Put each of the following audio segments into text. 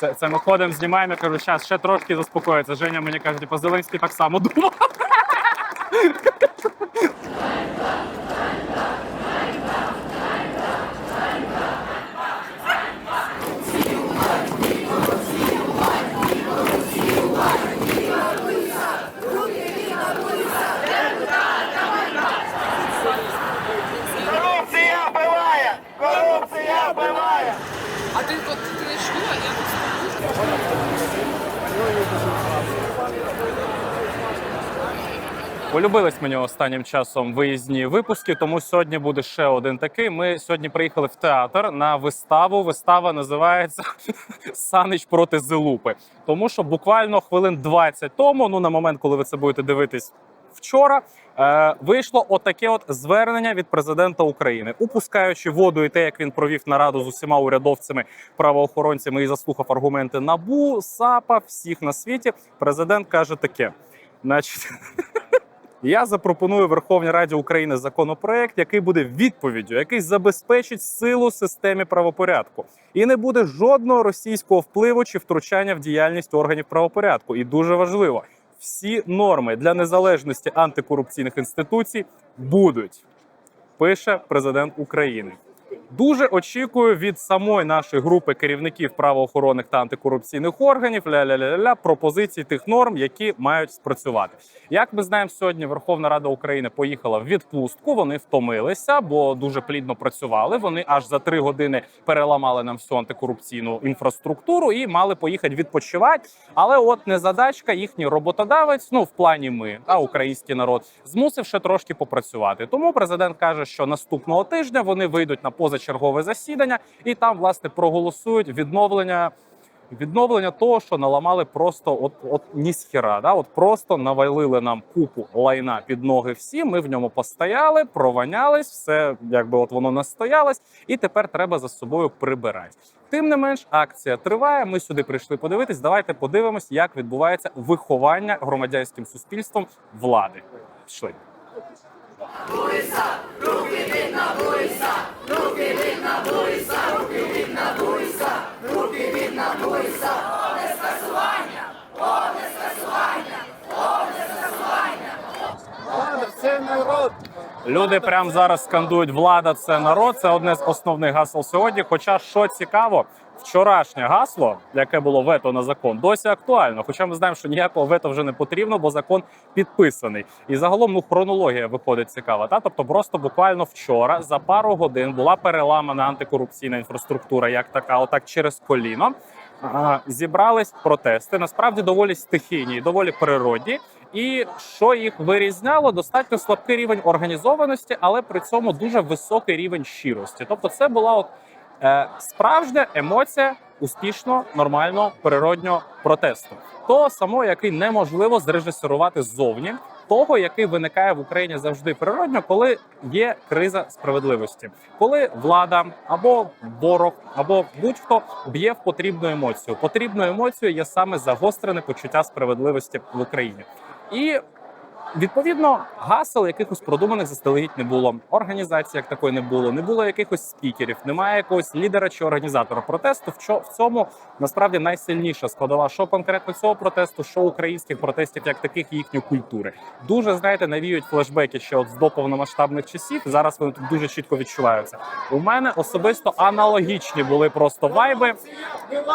Це, це ми ходимо, знімаємо, я кажу, зараз ще трошки заспокоїться. Женя мені каже, типу, Зеленський так само думав. Корупція вбиває! Корупція вбиває! А ти от ти що? Я тут Полюбились мені останнім часом виїзні випуски, тому сьогодні буде ще один такий. Ми сьогодні приїхали в театр на виставу. Вистава називається Санич проти Зелупи. Тому що буквально хвилин 20 тому, ну на момент, коли ви це будете дивитись вчора, е, вийшло отаке от звернення від президента України, упускаючи воду і те, як він провів нараду з усіма урядовцями, правоохоронцями і заслухав аргументи набу, САПа, всіх на світі. Президент каже таке: значить. Я запропоную Верховній Раді України законопроект, який буде відповіддю, який забезпечить силу системі правопорядку, і не буде жодного російського впливу чи втручання в діяльність органів правопорядку. І дуже важливо, всі норми для незалежності антикорупційних інституцій будуть. Пише президент України. Дуже очікую від самої нашої групи керівників правоохоронних та антикорупційних органів ля-ля-ля-ля пропозицій тих норм, які мають спрацювати. Як ми знаємо, сьогодні Верховна Рада України поїхала в відпустку. Вони втомилися, бо дуже плідно працювали. Вони аж за три години переламали нам всю антикорупційну інфраструктуру і мали поїхати відпочивати. Але от незадачка, їхній роботодавець, ну в плані ми, а український народ, змусив ще трошки попрацювати. Тому президент каже, що наступного тижня вони вийдуть на позачергове засідання і там власне проголосують відновлення. Відновлення того, що наламали просто от от ні з да? от просто навалили нам купу лайна під ноги всі. Ми в ньому постояли, прованялись, все якби от воно настоялось, і тепер треба за собою прибирати. Тим не менш, акція триває. Ми сюди прийшли подивитись. Давайте подивимось, як відбувається виховання громадянським суспільством влади. Пішли. Буриса, руки від на руки від на руки від на руки від на Буриса, повне скасування, повне скасування, повне скасування. Влада це народ. Люди прямо зараз скандують влада це народ. Це одне з основних гасел сьогодні. Хоча що цікаво вчорашнє гасло, яке було вето на закон, досі актуально. Хоча ми знаємо, що ніякого вето вже не потрібно, бо закон підписаний. І загалом ну хронологія виходить цікава. Та тобто, просто буквально вчора за пару годин була переламана антикорупційна інфраструктура, як така, отак через коліно. Зібрались протести. Насправді доволі стихійні, доволі природні. І що їх вирізняло, достатньо слабкий рівень організованості, але при цьому дуже високий рівень щирості. Тобто, це була от справжня емоція успішного, нормального, природнього протесту. Того самого, який неможливо зрежисерувати ззовні, того, який виникає в Україні завжди природньо, коли є криза справедливості, коли влада або ворог, або будь-хто б'є в потрібну емоцію. Потрібною емоцією є саме загострене почуття справедливості в Україні. І Відповідно, гасел якихось продуманих заздалегідь не було. Організації як такої не було, не було якихось спікерів, немає якогось лідера чи організатора протесту. В цьому насправді найсильніша складова, що конкретно цього протесту, що українських протестів, як таких їхньої культури. Дуже знаєте, навіють флешбеки ще от з доповномасштабних часів. Зараз вони тут дуже чітко відчуваються. У мене особисто аналогічні були просто вайби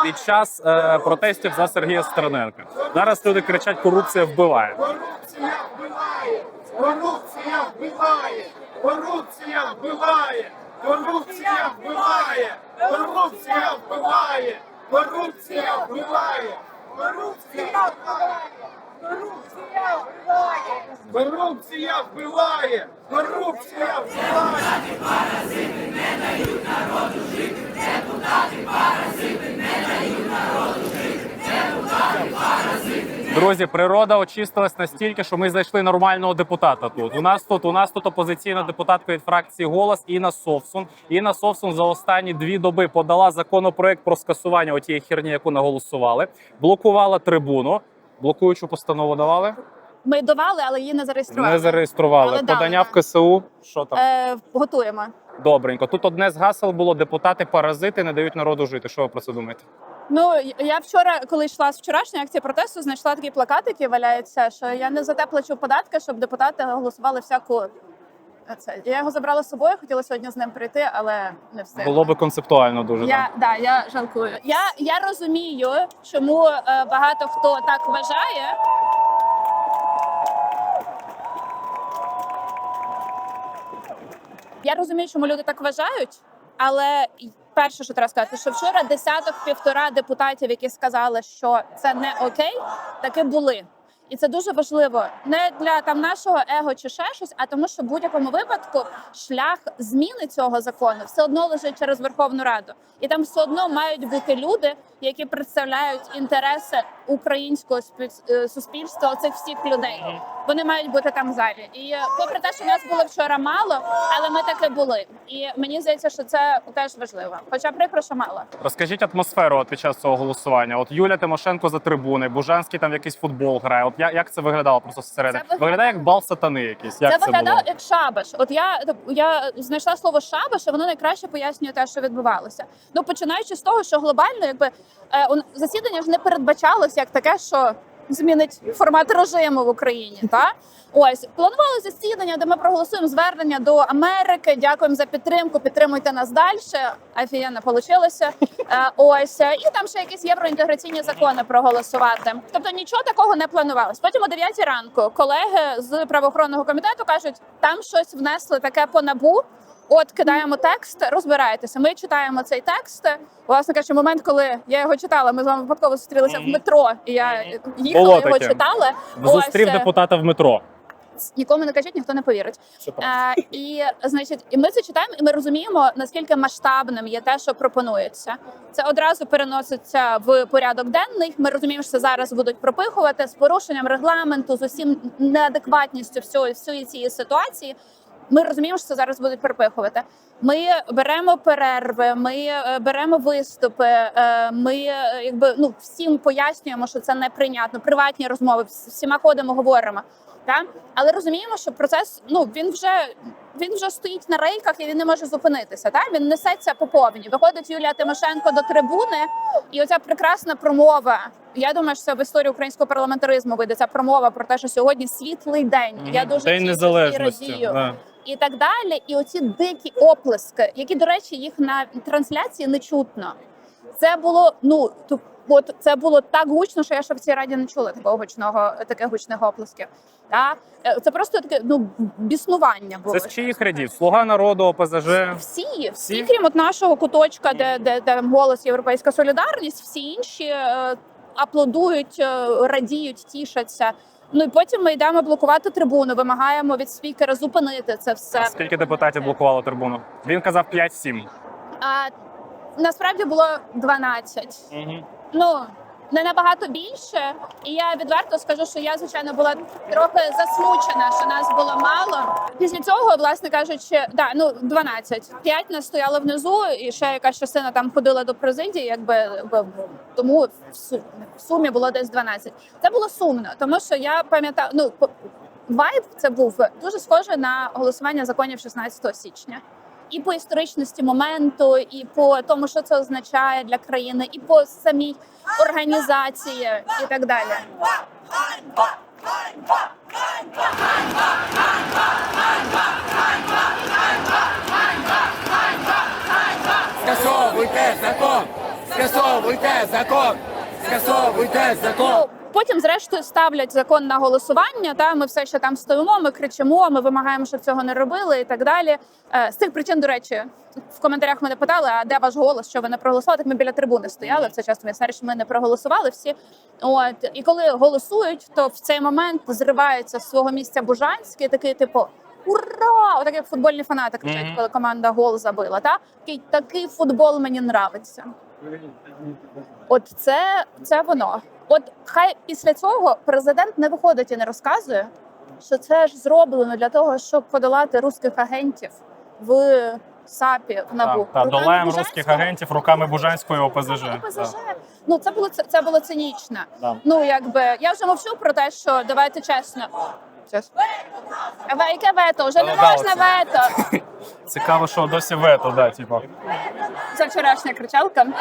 під час е, протестів за Сергія Стерненка. Зараз люди кричать: корупція вбиває вбиває, корупція вбиває, корупція вбиває, корупція вбиває, корупція вбиває, корупція вбиває, корупція вбиває. Корупція вбиває, корупція вбиває, корупція вбиває. Депутати паразити не дають народу жити, депутати паразити. Друзі, природа очистилась настільки, що ми знайшли нормального депутата тут. У нас тут у нас тут опозиційна депутатка від фракції голос Інна Совсун. Інна Совсун за останні дві доби подала законопроект про скасування отієї херні, яку наголосували, блокувала трибуну. Блокуючу постанову давали, Ми давали, але її не зареєстрували. не зареєстрували. Але Подання да. в КСУ. Що там? Е, готуємо. Добренько. Тут одне з гасел було: депутати паразити не дають народу жити. Що ви про це думаєте? Ну я вчора, коли йшла з вчорашньої акції протесту, знайшла такий плакат, який валяється, що я не за те плачу податки, щоб депутати голосували всяку. Це я його забрала з собою. Хотіла сьогодні з ним прийти, але не встигла. Було би концептуально дуже. так. Я да, я жалкую. Я, я розумію, чому е, багато хто так вважає. Я розумію, чому люди так вважають, але перше, що треба сказати, що вчора десяток півтора депутатів, які сказали, що це не окей, таки були. І це дуже важливо не для там нашого его чи ще щось, а тому, що в будь-якому випадку шлях зміни цього закону все одно лежить через Верховну Раду, і там все одно мають бути люди, які представляють інтереси українського е, суспільства, оцих всіх людей. Вони мають бути там в залі. І попри те, що нас було вчора мало, але ми таки були. І мені здається, що це теж важливо. Хоча прикро, що мало. Розкажіть атмосферу от під час цього голосування. От Юля Тимошенко за трибуни, Бужанський там якийсь футбол грає. От я- як це виглядало просто зсередини? Це виглядає- як бал сатани якийсь. Як це це, виглядало було? як шабаш. От я я знайшла слово шабаш, і воно найкраще пояснює те, що відбувалося. Ну починаючи з того, що глобально, якби е, засідання ж не передбачалося як таке, що змінить формат режиму в Україні. Та ось планували засідання, де ми проголосуємо звернення до Америки. Дякуємо за підтримку. Підтримуйте нас далі. Офігенно получилося. Е, ось і там ще якісь євроінтеграційні закони проголосувати. Тобто нічого такого не планувалось. Потім о 9 ранку колеги з правоохоронного комітету кажуть, там щось внесли таке по набу. От кидаємо текст, розбирайтеся. Ми читаємо цей текст. Власне кажучи, момент, коли я його читала, ми з вами випадково зустрілися в метро, і я їхала Було його таке. читала. Зустрів Ось, е, депутата в метро. Нікому не кажіть, ніхто не повірить. Е, і значить, і ми це читаємо, і ми розуміємо, наскільки масштабним є те, що пропонується. Це одразу переноситься в порядок денний. Ми розуміємо, що це зараз будуть пропихувати з порушенням регламенту, з усім неадекватністю всього всієї цієї ситуації. Ми розуміємо, що це зараз будуть пропихувати. Ми беремо перерви, ми е, беремо виступи. е, Ми е, якби ну всім пояснюємо, що це неприйнятно. Приватні розмови всіма ходимо, говоримо. Та? Але розуміємо, що процес ну він вже він вже стоїть на рейках і він не може зупинитися. Та він несеться по повні. Виходить Юлія Тимошенко до трибуни, і оця прекрасна промова. Я думаю, що це в історії українського парламентаризму вийде ця промова про те, що сьогодні світлий день. Я дуже День незалежності. радію Да. І так далі. І оці дикі оплески, які, до речі, їх на трансляції не чутно. Це було ну от це було так гучно, що я ще в цій раді не чула такого гучного, таких гучних оплесків. Та Е, це просто таке ну біснування було. Це з чиїх рядів? Слуга народу, ОПЗЖ. Всі, Всі? всі, крім от нашого куточка, де, де, де голос Європейська солідарність, всі інші е, аплодують, е, радіють, тішаться. Ну і потім ми йдемо блокувати трибуну, вимагаємо від спікера зупинити це все. Скільки депутатів блокувало трибуну? Він казав 5-7. А насправді було 12. Угу. Ну не набагато більше. І я відверто скажу, що я звичайно була трохи засмучена, що нас було мало. Після цього, власне кажучи, да, ну 12. П'ять нас стояли внизу, і ще якась частина там ходила до президії, якби тому в сумі було десь 12. Це було сумно, тому що я пам'ятаю, ну вайб це був дуже схоже на голосування законів 16 січня. І по історичності моменту, і по тому, що це означає для країни, і по самій організації, і так далі. Скасовуйте закон! Скасовуйте закон! Скасовуйте закон! Потім, зрештою, ставлять закон на голосування. Та ми все ще там стоїмо, ми кричимо, ми вимагаємо, щоб цього не робили, і так далі. Е, З цих причин, до речі, в коментарях мене питали, а де ваш голос, що ви не проголосували? Так ми біля трибуни стояли. В цей час ми що ми не проголосували всі. От і коли голосують, то в цей момент зривається з свого місця Бужанський, такий типу. Ура! Отак як футбольні фанати кричать, Мгм. коли команда гол забила. Та такий такий футбол мені нравиться. От це, це воно. От хай після цього президент не виходить і не розказує, що це ж зроблено для того, щоб подолати русських агентів в САПі в НАБУ. Та, та, долаємо русських агентів руками Бужанської ОПЗЖ. ОПЗЖ. Так. Ну це було це, це було цинічно. Да. Ну якби я вже мовчу про те, що давайте чесно. А яке вето? Вже не Да, можна оце. вето. Цікаво, що досі вето, да, типу. Це вчорашня кричалка. Ну,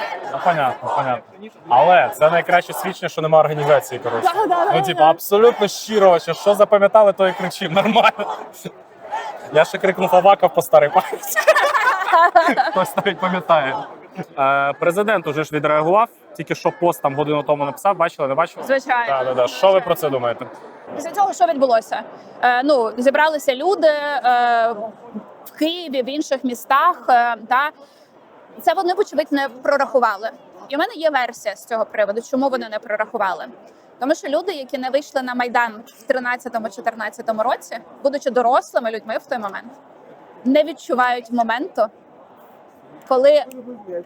понятно, понятно. Але це найкраще свідчення, що немає організації, коротше. Да, да, да, ну, да. типу, абсолютно щиро, що, що запам'ятали, то і кричимо. Нормально. Я ще крикнув Аваков по старій пам'яті. Хтось навіть пам'ятає. Е, президент уже ж відреагував, тільки що пост там годину тому написав, бачили, не бачили? Звичайно. Так, так, так. Що ви про це думаєте? Після цього що відбулося? Е, ну, зібралися люди е, в Києві, в інших містах. Е, та це вони, вочевидь, не прорахували. І в мене є версія з цього приводу, чому вони не прорахували. Тому що люди, які не вийшли на майдан в 13-14 році, будучи дорослими людьми в той момент, не відчувають моменту, коли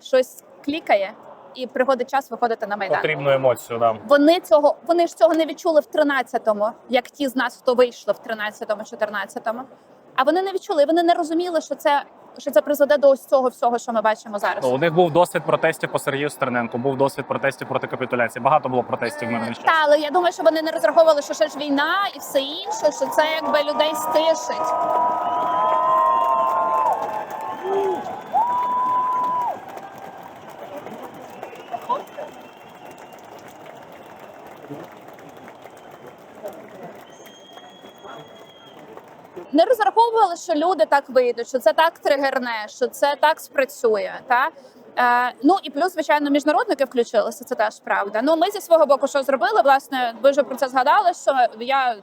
щось клікає і приходить час виходити на майдан. Потрібну емоцію, да. Вони цього вони ж цього не відчули в 13-му, як ті з нас, хто вийшли в 13-му, 14-му. А вони не відчули, вони не розуміли, що це що це призведе до ось цього всього, що ми бачимо зараз. Ну, у них був досвід протестів по Сергію Стерненку, був досвід протестів проти капітуляції. Багато було протестів в мирний час. Та, але я думаю, що вони не розраховували, що ще ж війна і все інше, що це якби людей стишить. Не розраховували, що люди так вийдуть, що це так тригерне, що це так спрацює. Та? Е, ну і плюс, звичайно, міжнародники включилися. Це теж правда. Ну ми зі свого боку, що зробили, власне, ви вже про це згадали. Що я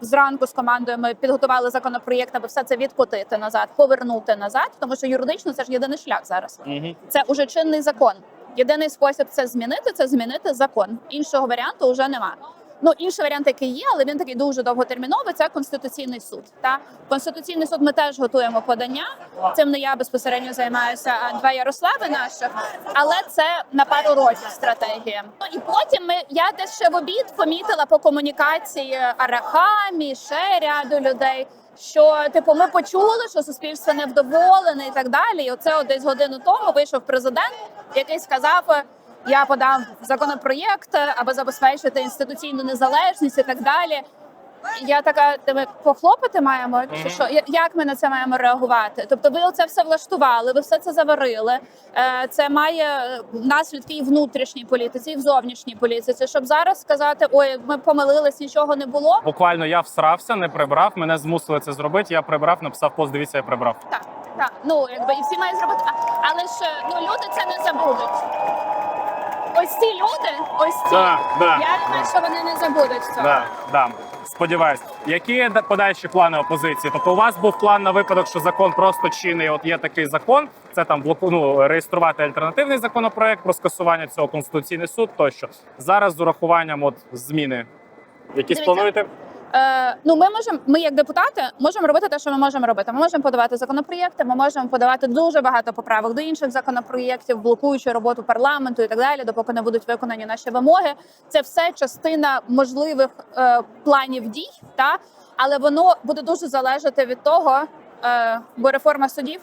зранку з командою ми підготували законопроєкт, аби все це відкотити назад, повернути назад, тому що юридично це ж єдиний шлях зараз. Угу. Це уже чинний закон. Єдиний спосіб це змінити, це змінити закон. Іншого варіанту вже нема. Ну, інший варіант, який є, але він такий дуже довготерміновий. Це конституційний суд. Та конституційний суд ми теж готуємо подання. Цим не я безпосередньо займаюся, а два Ярослави наших. Але це на пару років стратегія. Ну і потім ми я десь ще в обід помітила по комунікації Арахамі, ще ряду людей. Що типу ми почули, що суспільство невдоволене і так далі. І оце от десь годину тому вийшов президент, який сказав: я подав законопроєкт, аби забезпечити інституційну незалежність і так далі. Я така, «Та ми похлопати маємо, чи що як ми на це маємо реагувати? Тобто, ви оце все влаштували, ви все це заварили. Е, Це має е, наслідки і в внутрішній політиці, і в зовнішній політиці. Щоб зараз сказати, ой, ми помилились, нічого не було. Буквально я всрався, не прибрав. Мене змусили це зробити. Я прибрав, написав пост. Дивіться, я прибрав. Так, так, ну якби і всі мають зробити. Але ж е, ну люди це не забудуть. Ось ці люди, ось ці. Да, да, Я думаю, що вони не забудуть цього. Да, да. Сподіваюсь, які да- подальші плани опозиції? Тобто, у вас був план на випадок, що закон просто чинний. От є такий закон. Це там блоку ну, реєструвати альтернативний законопроект про скасування цього конституційний суд. Тощо зараз з урахуванням от зміни. Якісь Дивіться. плануєте? Е, ну, ми можемо, ми як депутати можемо робити те, що ми можемо робити. Ми можемо подавати законопроєкти, ми можемо подавати дуже багато поправок до інших законопроєктів, блокуючи роботу парламенту і так далі, допоки не будуть виконані наші вимоги. Це все частина можливих е, планів дій, та але воно буде дуже залежати від того, е, бо реформа судів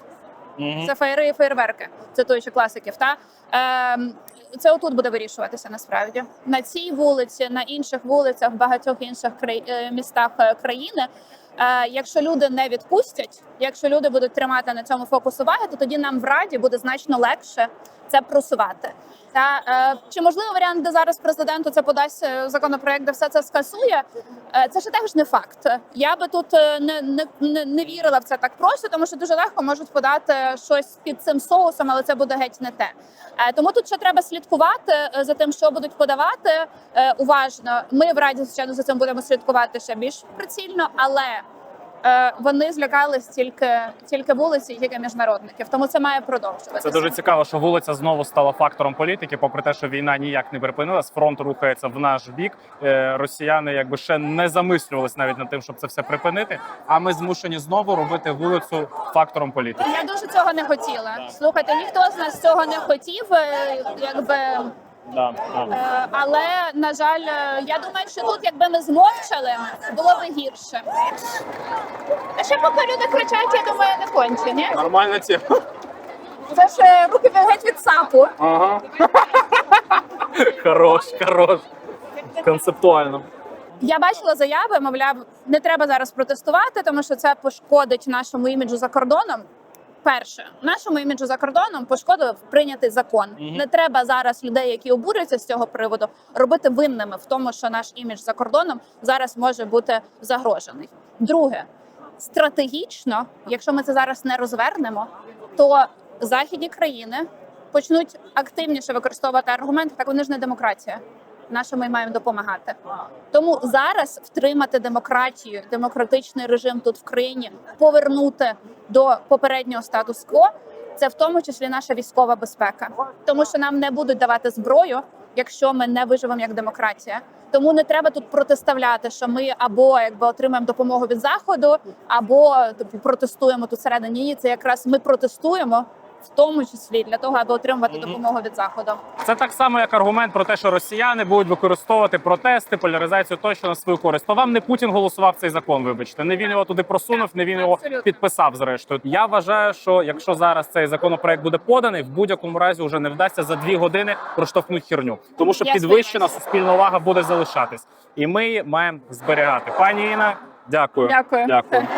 Мгм. це фейри і фейерверки, цитуючи класиків. Та ем, це отут буде вирішуватися насправді на цій вулиці, на інших вулицях, в багатьох інших е, містах е, країни. Е, якщо люди не відпустять, якщо люди будуть тримати на цьому фокус уваги, то тоді нам в раді буде значно легше це просувати. Та е, чи можливо варіант, де зараз президенту це подасть законопроект, де все це скасує? Е, це ще теж не факт. Я би тут е, не, не, не, не вірила в це так просто, тому що дуже легко можуть подати щось під цим соусом, але це буде геть не те. Е, Тому тут ще треба слідкувати е, за тим, що будуть подавати е, уважно. Ми в раді звичайно за цим будемо слідкувати ще більш прицільно, але. Е, Вони злякались тільки тільки вулиці, тільки міжнародників, тому це має продовжуватися. Це дуже цікаво, що вулиця знову стала фактором політики, попри те, що війна ніяк не припинилась, фронт рухається в наш бік. Е, Росіяни якби ще не замислювались навіть над тим, щоб це все припинити. А ми змушені знову робити вулицю фактором політики. Я дуже цього не хотіла. Слухайте, ніхто з нас цього не хотів, е, якби. Да, да. Е, Але на жаль, е, я думаю, що тут, якби ми змовчали, було би гірше. А ще поки люди кричать, я думаю, не кончені. Нормальна тема. Це ж е, руки геть від сапу. Ага. хорош, хорош. Концептуально. Я бачила заяви, мовляв, не треба зараз протестувати, тому що це пошкодить нашому іміджу за кордоном. Перше, нашому іміджу за кордоном пошкодив прийнятий закон. Мгм. Не треба зараз людей, які обурюються з цього приводу, робити винними в тому, що наш імідж за кордоном зараз може бути загрожений. Друге, стратегічно, якщо ми це зараз не розвернемо, то західні країни почнуть активніше використовувати аргументи, так вони ж не демократія. На що ми маємо допомагати? Тому зараз втримати демократію, демократичний режим тут в країні, повернути до попереднього статус-кво. Це в тому числі наша військова безпека, тому що нам не будуть давати зброю, якщо ми не виживемо як демократія. Тому не треба тут протиставляти, що ми або якби отримаємо допомогу від заходу, або типу, протестуємо тут всередині. Ні, це якраз ми протестуємо в тому числі для того, аби отримувати допомогу від заходу. Це так само, як аргумент про те, що росіяни будуть використовувати протести, поляризацію тощо на свою користь. То вам не Путін голосував цей закон. Вибачте, не він його туди просунув, не він його Абсолютно. підписав. Зрештою, я вважаю, що якщо зараз цей законопроект буде поданий, в будь-якому разі вже не вдасться за дві години проштовхнути херню, тому що Я підвищена суспільна увага буде залишатись, і ми її маємо зберігати. Пані Інна, дякую. Дякую. Дякую.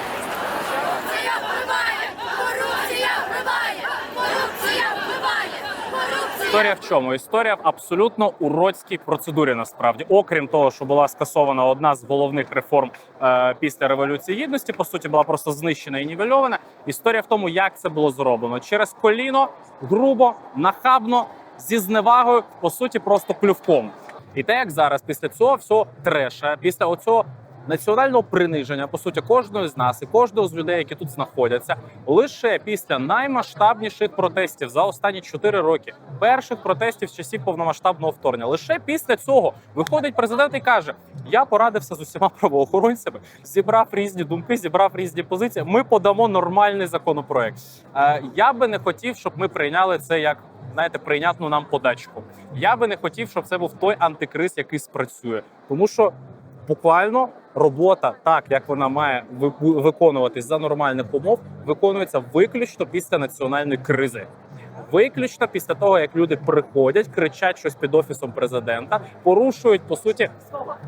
Корупція вбиває! Корупція вбиває! Корупція вбиває! Корупція! Історія в чому? Історія в абсолютно уродській процедурі. Насправді, окрім того, що була скасована одна з головних реформ е, після революції гідності, по суті, була просто знищена і нівельована. Історія в тому, як це було зроблено через коліно, грубо, нахабно, зі зневагою, по суті, просто плювком. І те, як зараз, після цього всього треша, після оцього національного приниження, по суті, кожного з нас і кожного з людей, які тут знаходяться, лише після наймасштабніших протестів за останні 4 роки, перших протестів з часів повномасштабного вторгнення, лише після цього виходить президент і каже: Я порадився з усіма правоохоронцями, зібрав різні думки, зібрав різні позиції. Ми подамо нормальний законопроект. Е, я би не хотів, щоб ми прийняли це як. Знаєте, прийнятну нам подачку. Я би не хотів, щоб це був той антикриз, який спрацює, тому що буквально робота, так як вона має виконуватись за нормальних умов, виконується виключно після національної кризи. Виключно після того, як люди приходять, кричать щось під офісом президента, порушують по суті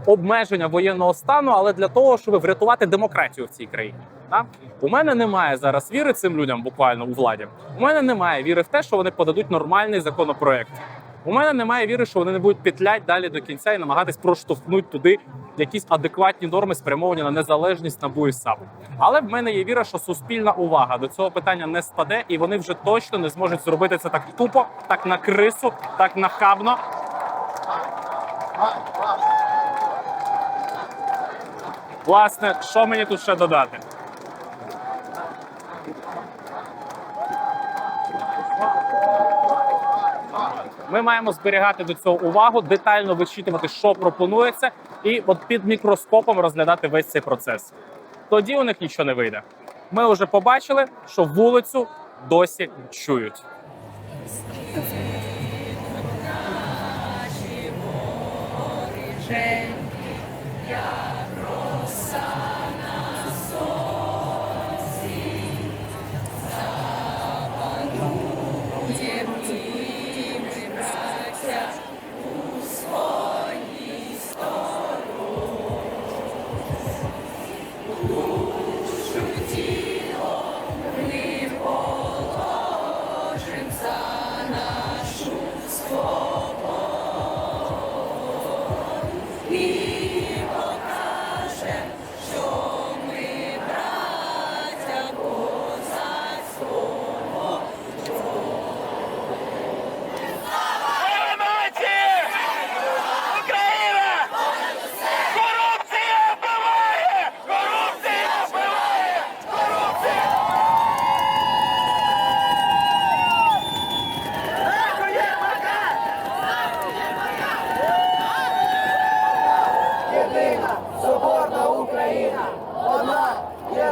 обмеження воєнного стану, але для того, щоб врятувати демократію в цій країні. Так? У мене немає зараз віри цим людям, буквально у владі. У мене немає віри в те, що вони подадуть нормальний законопроект. У мене немає віри, що вони не будуть петлять далі до кінця і намагатись проштовхнути туди якісь адекватні норми, спрямовані на незалежність НАБУ і САП. Але в мене є віра, що суспільна увага до цього питання не спаде, і вони вже точно не зможуть зробити це так тупо, так на крису, так нахабно. Власне, що мені тут ще додати? Ми маємо зберігати до цього увагу, детально вичитувати, що пропонується, і от під мікроскопом розглядати весь цей процес. Тоді у них нічого не вийде. Ми вже побачили, що вулицю досі чують. я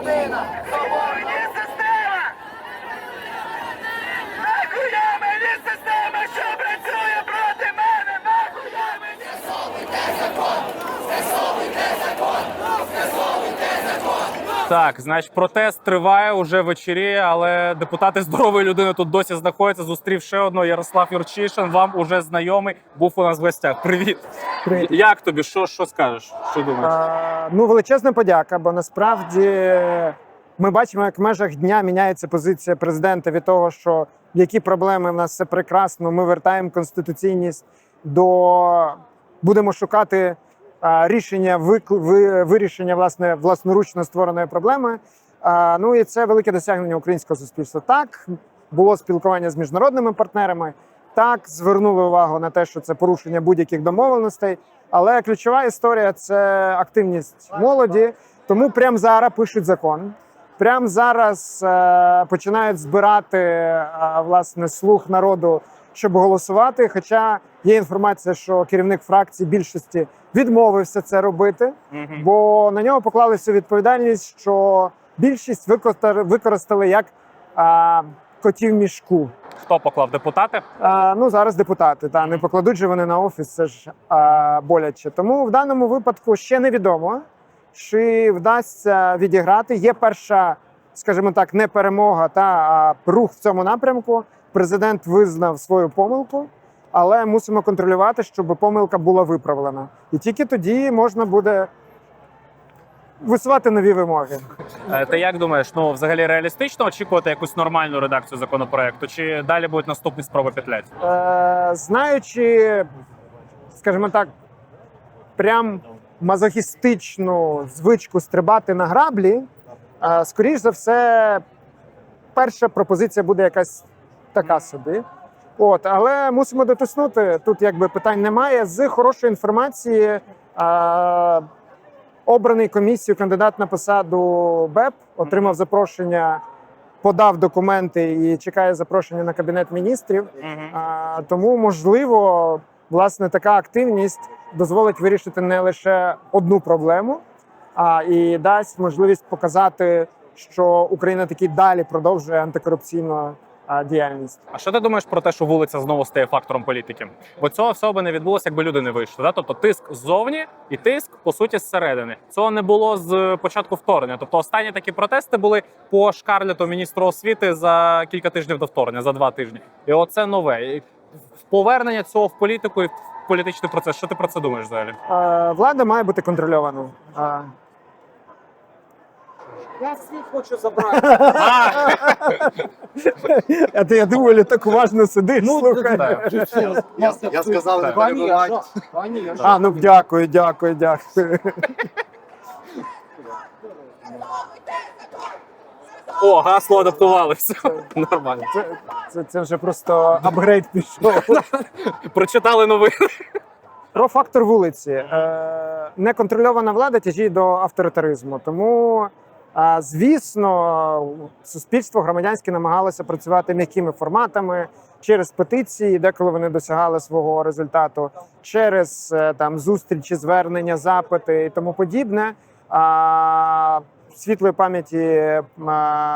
对了。Так, значить, протест триває уже вечері, але депутати здорової людини тут досі знаходяться. Зустрів ще одного Ярослав Юрчишин. Вам уже знайомий був у нас в гостях. Привіт. Привіт. Як тобі? Що, що скажеш? Що думаєш? А, ну, величезна подяка, бо насправді ми бачимо, як в межах дня міняється позиція президента від того, що які проблеми в нас все прекрасно. Ми вертаємо конституційність до будемо шукати рішення вирішення власне власноручно створеної проблеми. Ну і це велике досягнення українського суспільства. Так було спілкування з міжнародними партнерами. Так, звернули увагу на те, що це порушення будь-яких домовленостей. Але ключова історія це активність молоді. Тому прямо зараз пишуть закон. Прямо зараз е, починають збирати е, власне слух народу, щоб голосувати. Хоча є інформація, що керівник фракції більшості відмовився це робити, Мгм. бо на нього поклали всю відповідальність, що більшість використа- використали як е, котів мішку. Хто поклав депутати? А, ну зараз депутати та не покладуть же вони на офіс. Це ж а, боляче. Тому в даному випадку ще невідомо, чи вдасться відіграти. Є перша, скажімо так, не перемога та а рух в цьому напрямку. Президент визнав свою помилку, але мусимо контролювати, щоб помилка була виправлена. І тільки тоді можна буде висувати нові вимоги. Е, Ти як думаєш, ну взагалі реалістично очікувати якусь нормальну редакцію законопроекту? Чи далі будуть наступні спроби петлять? Е, знаючи, скажімо так, прям мазохістичну звичку стрибати на граблі, е, скоріш за все, перша пропозиція буде якась така собі. От, але мусимо дотиснути. Тут якби питань немає. З хорошої інформації е, обраний комісією кандидат на посаду БЕП отримав запрошення, подав документи і чекає запрошення на кабінет міністрів. А, тому, можливо, власне, така активність дозволить вирішити не лише одну проблему, а і дасть можливість показати, що Україна таки далі продовжує антикорупційну а, діяльність. А що ти думаєш про те, що вулиця знову стає фактором політики? Бо цього всього би не відбулося, якби люди не вийшли. Да? Тобто тиск ззовні і тиск по суті зсередини. Цього не було з початку вторгнення. Тобто останні такі протести були по шкарляту міністру освіти за кілька тижнів до вторгнення, за два тижні. І оце нове. І Повернення цього в політику і в політичний процес. Що ти про це думаєш взагалі? А, влада має бути контрольованою. А, А, а ти я думаю, так уважно сидиш. слухай. так. Я, я сказав, не перебивай. А, ну дякую, дякую, дякую. О, гасло адаптувалося. Нормально. Це, це, це вже просто апгрейд пішов. Прочитали новини. Про фактор вулиці. Е, неконтрольована влада тяжіє до авторитаризму. Тому, звісно, суспільство громадянське намагалося працювати м'якими форматами через петиції, деколи вони досягали свого результату, через е, там зустрічі, звернення, запити і тому подібне. А світлої пам'яті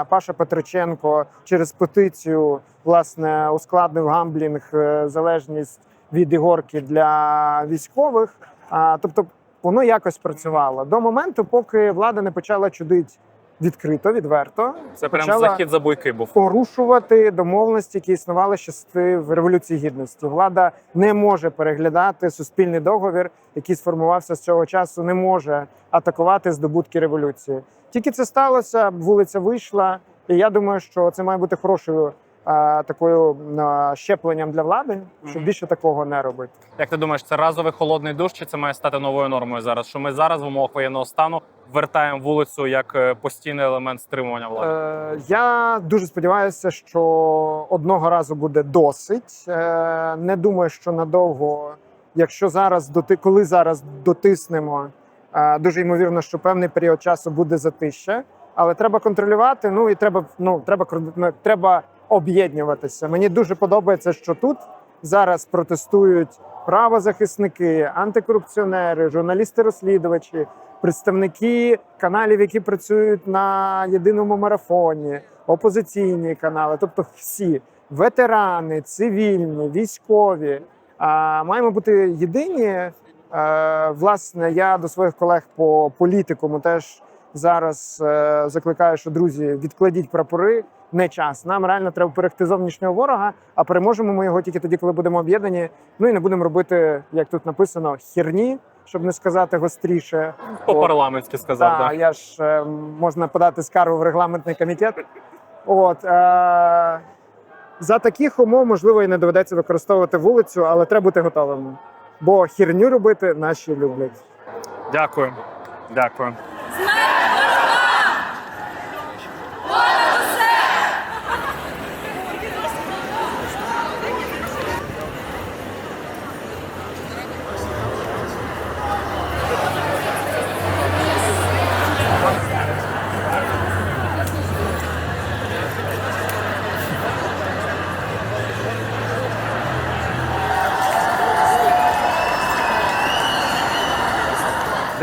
Паша Петриченко через петицію власне ускладнив гамблінг, е, залежність від ігорки для військових. А, тобто воно якось працювало до моменту, поки влада не почала чудити відкрито, відверто. Це прям почала захід за буйки був. порушувати домовленості, які існували ще в революції гідності. Влада не може переглядати суспільний договір, який сформувався з цього часу, не може атакувати здобутки революції. Тільки це сталося, вулиця вийшла, і я думаю, що це має бути хорошою. А, Такою щепленням для влади, щоб більше такого не робити. Як ти думаєш, це разовий холодний душ, чи це має стати новою нормою зараз? Що ми зараз в умовах воєнного стану вертаємо вулицю як е, постійний елемент стримування влади? Е, я дуже сподіваюся, що одного разу буде досить. Е, не думаю, що надовго, якщо зараз доти, коли зараз дотиснемо, е, дуже ймовірно, що певний період часу буде затища, але треба контролювати. Ну і треба ну треба треба об'єднуватися. Мені дуже подобається, що тут зараз протестують правозахисники, антикорупціонери, журналісти-розслідувачі, представники каналів, які працюють на єдиному марафоні, опозиційні канали, тобто всі ветерани, цивільні, військові. А маємо бути єдині. Е, Власне, я до своїх колег по політикуму теж зараз е, закликаю, що друзі, відкладіть прапори. Не час. Нам реально треба перегти зовнішнього ворога, а переможемо ми його тільки тоді, коли будемо об'єднані. Ну і не будемо робити, як тут написано, херні, щоб не сказати гостріше. По-парламентськи сказав, Так, так. я ж е, можна подати скаргу в регламентний комітет. От е, за таких умов можливо і не доведеться використовувати вулицю, але треба бути готовими. Бо херню робити наші люблять. Дякую. Дякую.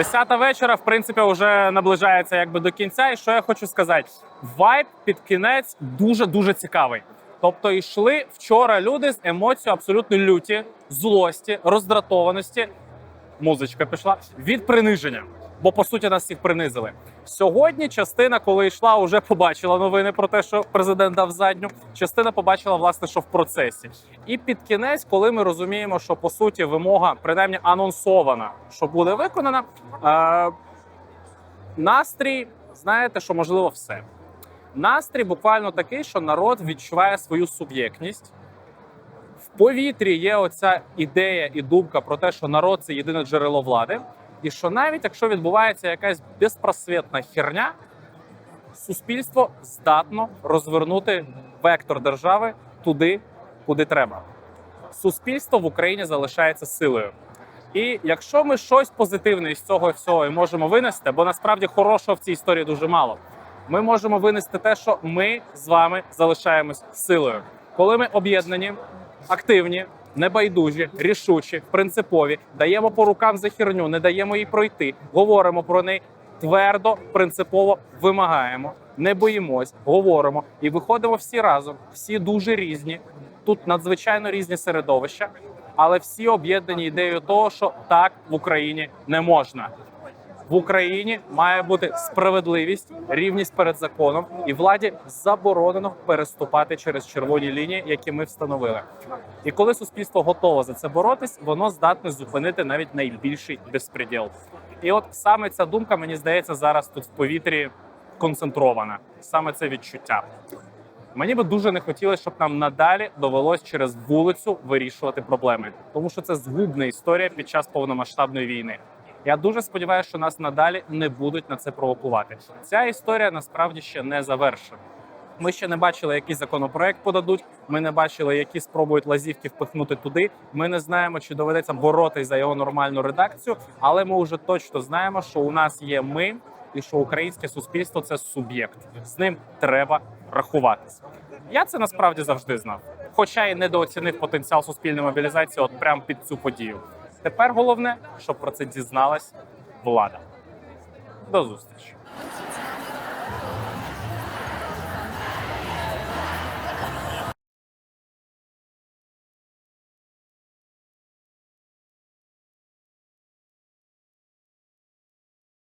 Десята вечора, в принципі, вже наближається якби до кінця. І що я хочу сказати? Вайб під кінець дуже дуже цікавий. Тобто, йшли вчора люди з емоцією абсолютно люті, злості, роздратованості. Музичка пішла від приниження. Бо по суті нас всіх принизили. Сьогодні частина, коли йшла, вже побачила новини про те, що президент дав задню. Частина побачила, власне, що в процесі. І під кінець, коли ми розуміємо, що по суті вимога принаймні анонсована, що буде виконана. Е- настрій, знаєте, що можливо все. Настрій буквально такий, що народ відчуває свою суб'єктність. В повітрі є оця ідея і думка про те, що народ це єдине джерело влади, і що навіть якщо відбувається якась безпросвітна херня, суспільство здатно розвернути вектор держави туди, куди треба. Суспільство в Україні залишається силою. І якщо ми щось позитивне із цього всього і можемо винести, бо насправді хорошого в цій історії дуже мало. Ми можемо винести те, що ми з вами залишаємось силою, коли ми об'єднані, активні, небайдужі, рішучі, принципові, даємо по рукам за херню, не даємо їй пройти, говоримо про неї твердо, принципово вимагаємо, не боїмось, говоримо і виходимо всі разом. Всі дуже різні. Тут надзвичайно різні середовища, але всі об'єднані ідеєю того, що так в Україні не можна. В Україні має бути справедливість, рівність перед законом, і владі заборонено переступати через червоні лінії, які ми встановили. І коли суспільство готове за це боротись, воно здатне зупинити навіть найбільший безпреділ. І от саме ця думка, мені здається, зараз тут в повітрі концентрована. Саме це відчуття. Мені би дуже не хотілося, щоб нам надалі довелось через вулицю вирішувати проблеми, тому що це згубна історія під час повномасштабної війни. Я дуже сподіваюся, що нас надалі не будуть на це провокувати. Ця історія насправді ще не завершена. Ми ще не бачили, який законопроект подадуть. Ми не бачили, які спробують лазівки впихнути туди. Ми не знаємо, чи доведеться боротись за його нормальну редакцію, але ми вже точно знаємо, що у нас є ми, і що українське суспільство це суб'єкт. З ним треба рахуватися. Я це насправді завжди знав, хоча і недооцінив потенціал суспільної мобілізації, от прямо під цю подію. Тепер головне, щоб про це дізналась влада. До зустрічі.